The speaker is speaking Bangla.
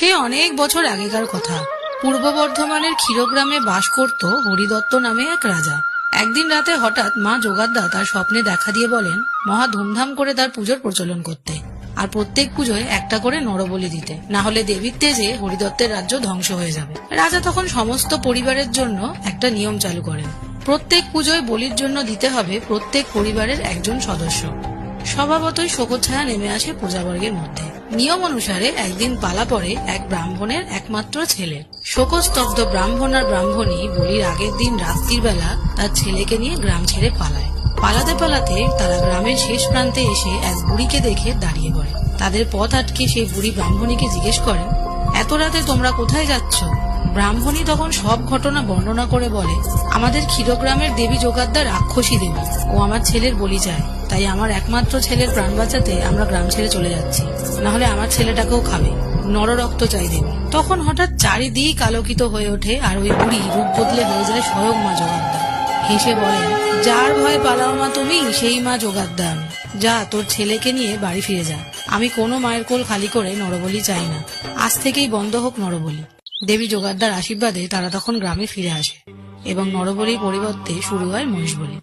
সে অনেক বছর আগেকার কথা। পূর্ব বর্ধমানের ক্ষীরগ্রামে বাস করত হরিদত্ত নামে এক রাজা। একদিন রাতে হঠাৎ মা যোগাদ্দা তার স্বপ্নে দেখা দিয়ে বলেন, মহা ধুমধাম করে তার পুজোর প্রচলন করতে। আর প্রত্যেক পুজোয় একটা করে নরবলি দিতে। না হলে দেবীর তেজে হরিদত্তের রাজ্য ধ্বংস হয়ে যাবে। রাজা তখন সমস্ত পরিবারের জন্য একটা নিয়ম চালু করেন। প্রত্যেক পুজোয় বলির জন্য দিতে হবে প্রত্যেক পরিবারের একজন সদস্য। স্বভাবতই শোকচ্ছায়া নেমে আসে প্রজাবর্গের মধ্যে। নিয়ম অনুসারে একদিন পালা পড়ে এক ব্রাহ্মণের একমাত্র ছেলে। শোকস্তব্ধ ব্রাহ্মণ আর ব্রাহ্মণী বলির আগের দিন রাত্রির বেলা তার ছেলেকে নিয়ে গ্রাম ছেড়ে পালায়। পালাতে পালাতে তারা গ্রামের শেষ প্রান্তে এসে এক বুড়িকে দেখে দাঁড়িয়ে পড়ে। তাদের পথ আটকে সেই বুড়ি ব্রাহ্মণীকে জিজ্ঞেস করেন এত রাতে তোমরা কোথায় যাচ্ছ? ব্রাহ্মণী তখন সব ঘটনা বর্ণনা করে বলে, আমাদের ক্ষীরগ্রামের দেবী যোগাদ্দার রাক্ষসী দেবী। ও আমার ছেলের বলি চায় তাই আমার একমাত্র ছেলের প্রাণ বাঁচাতে আমরা গ্রাম ছেড়ে চলে যাচ্ছি। না হলে আমার ছেলেটাকেও খাবে। নররক্ত চাই দেবী। তখন হঠাৎ চারিদিক আলোকিত হয়ে ওঠে আর ওই বুড়ি রূপ বদলে হয়ে যায় স্বয়ং মা যোগাদ্দার হেসে বলেন যার ভয়ে পালাও মা তুমি, সেই মা যোগাদ্দা যা, তোর ছেলেকে নিয়ে বাড়ি ফিরে যা। আমি কোনো মায়ের কোল খালি করে নরবলি চাই না। আজ থেকেই বন্ধ হোক নরবলি। দেবী যোগাদ্দার আশীর্বাদে তারা তখন গ্রামে ফিরে আসে এবং নরবলির পরিবর্তে শুরু হয় মহিষ বলি